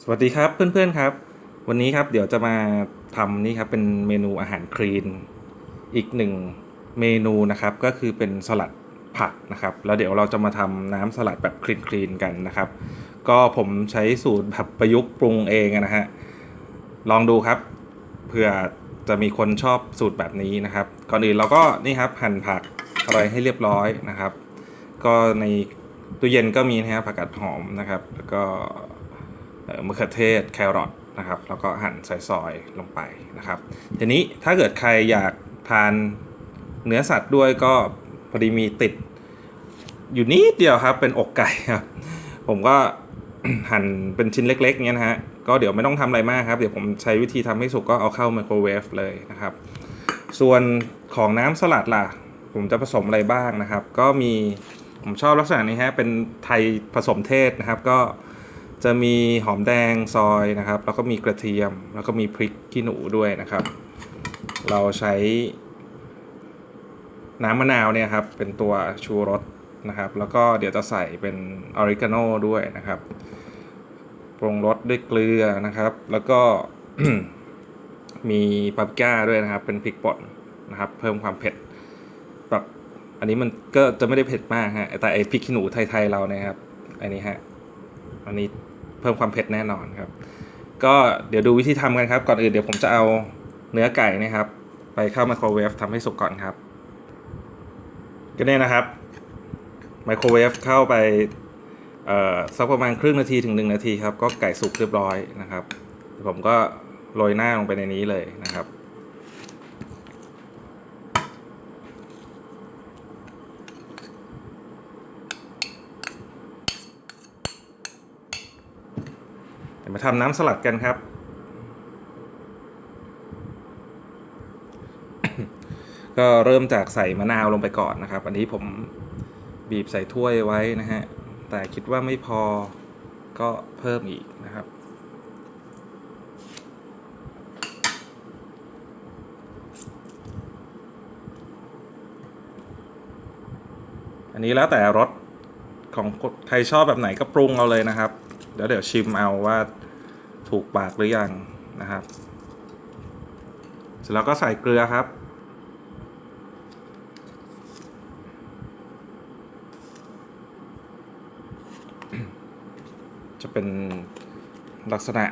สวัสดีครับเพื่อนๆครับ วันนี้ครับเดี๋ยวจะมาทำนี่ครับเป็นเมนูอาหารคลีน อีกหนึ่งเมนูนะครับก็คือเป็นสลัดผักนะครับ แล้วเดี๋ยวเราจะมาทำน้ำสลัดแบบคลีนๆกันนะครับ ก็ผมใช้สูตรแบบประยุกต์ปรุงเองนะฮะลองดูครับเผื่อจะมีคนชอบสูตรแบบนี้นะครับ ก่อนอื่นเราก็นี่ครับหั่นผักอะไรให้เรียบร้อยนะครับ ก็ในตู้เย็นก็มีนะครับผักกาดหอมนะครับ แล้วก็ มะเขือเทศแครอทนะครับแล้วก็หั่นซอยๆลงไปนะครับ ทีนี้ถ้าเกิดใครอยากทานเนื้อสัตว์ด้วยก็พอดีมีติดอยู่นิดเดียวครับ เป็นอกไก่ครับ ผมก็หั่นเป็นชิ้นเล็กๆเงี้ยนะฮะก็เดี๋ยวไม่ต้องทำอะไรมากครับ เดี๋ยวผมใช้วิธีทำให้สุกก็เอาเข้าไมโครเวฟเลยนะครับ ส่วนของน้ำสลัดล่ะ ผมจะผสมอะไรบ้างนะครับ ก็มีผมชอบลักษณะนี้ฮะเป็นไทยผสมเทศนะครับ ก็ จะมีหอมแดงซอยนะครับ แล้วก็มีกระเทียม แล้วก็มีพริกขี้หนูด้วยนะครับ เราใช้น้ำมะนาวเนี่ยครับ เป็นตัวชูรสนะครับ แล้วก็เดี๋ยวจะใส่เป็นออริกาโนด้วยนะครับ ปรุงรสด้วยเกลือนะครับ แล้วก็มีปาปริก้าด้วยนะครับ เป็นพริกป่นนะครับ เพิ่มความเผ็ดแบบอันนี้มันก็จะไม่ได้เผ็ดมากฮะแต่ไอพริกขี้หนูไทยๆเราเนี่ยครับอันนี้ฮะอันนี้ เพิ่มความเผ็ดแน่นอนครับ ก็เดี๋ยวดูวิธีทำกันครับ ก่อนอื่นเดี๋ยวผมจะเอาเนื้อไก่นะครับ ไปเข้าไมโครเวฟทำให้สุกก่อนครับ ก็เนี่ยนะครับไมโครเวฟเข้าไปสักประมาณครึ่งนาทีถึง 1 นาทีครับ ก็ไก่สุกเรียบร้อยนะครับ ผมก็โรยหน้าลงไปในนี้เลยนะครับ เดี๋ยว มาทำน้ำสลัดกันครับ ก็เริ่มจากใส่มะนาวลงไปก่อนนะครับ อันนี้ผมบีบใส่ถ้วยไว้นะฮะ แต่คิดว่าไม่พอก็เพิ่มอีกนะครับ อันนี้แล้วแต่รสของใครชอบแบบไหนก็ปรุงเอาเลยนะครับ เดี๋ยวเดี๋ยวชิมเอาว่าถูกปากหรือยังนะครับ เสร็จแล้วก็ใส่เกลือครับ จะเป็นลักษณะ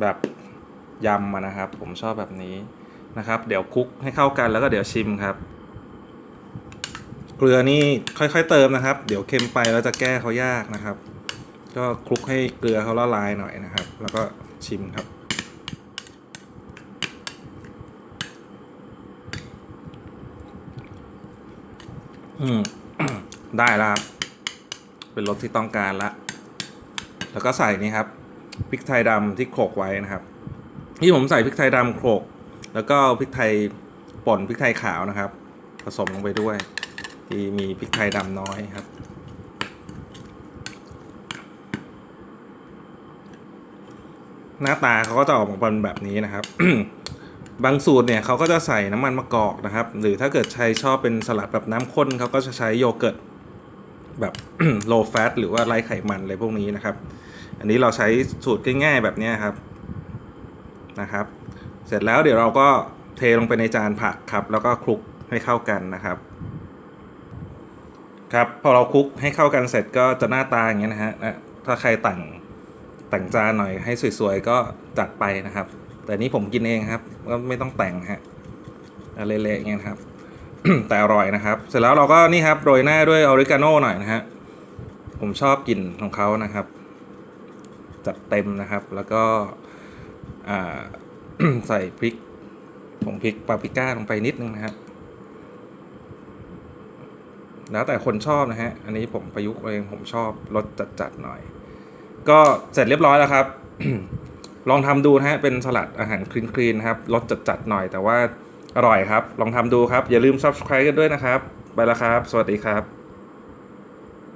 แบบยำนะครับ ผมชอบแบบนี้นะครับ เดี๋ยวคลุกให้เข้ากันแล้วก็เดี๋ยวชิมครับ เกลือนี่ค่อยๆเติมนะครับ เดี๋ยวเค็มไปแล้วจะแก้เขายากนะครับ ก็คลุกให้เกลือเขาละลายหน่อยนะครับ แล้วก็ชิมครับ อืม ได้แล้วครับ เป็นรสที่ต้องการละ แล้วก็ใส่นี่ครับพริกไทยดำที่โขลกไว้นะครับ ที่ผมใส่พริกไทยดำโขลก แล้วก็พริกไทยป่นพริกไทยขาวนะครับ ผสมลงไปด้วย ที่มีพริกไทยดำน้อยครับ หน้าตาเขาก็จะออกมาเป็นแบบนี้นะครับ บางสูตรเนี่ยเขาก็จะใส่น้ำมันมะกอกนะครับ หรือถ้าเกิดใครชอบเป็นสลัดแบบน้ำข้นเขาก็จะใช้โยเกิร์ตแบบ low fat หรือว่าไร้ไขมันอะไรพวกนี้นะครับ อันนี้เราใช้สูตรง่ายๆแบบนี้ครับนะครับ เสร็จแล้วเดี๋ยวเราก็เทลงไปในจานผักครับ แล้วก็คลุกให้เข้ากันนะครับ ครับพอเราคลุกให้เข้ากันเสร็จก็จะหน้าตาอย่างเงี้ยนะฮะถ้าใครต่ง แต่งจานหน่อยให้สวยๆก็จัดไปนะครับ แต่นี้ผมกินเองครับก็ไม่ต้องแต่งฮะเอาเละๆงเงี้ยครับ แต่อร่อยนะครับ เสร็จแล้วเราก็นี่ครับโรยหน้าด้วยออริกาโน่หน่อยนะฮะผมชอบกลิ่นของเขานะครับ จัดเต็มนะครับแล้วก็ใส่พริกผงพริกปาปริก้าลงไปนิดนึงนะครับแล้วแต่คนชอบนะฮะ อันนี้ผมประยุกต์เองผมชอบรสจัดๆหน่อย ก็เสร็จเรียบร้อยแล้วครับ ลองทำดูนะฮะเป็นสลัดอาหารคลีนๆนครับรสจัดๆหน่อยแต่ว่าอร่อยครับ ลองทำดูครับ อย่าลืม subscribe กันด้วยนะครับ ไปแล้วครับ สวัสดีครับ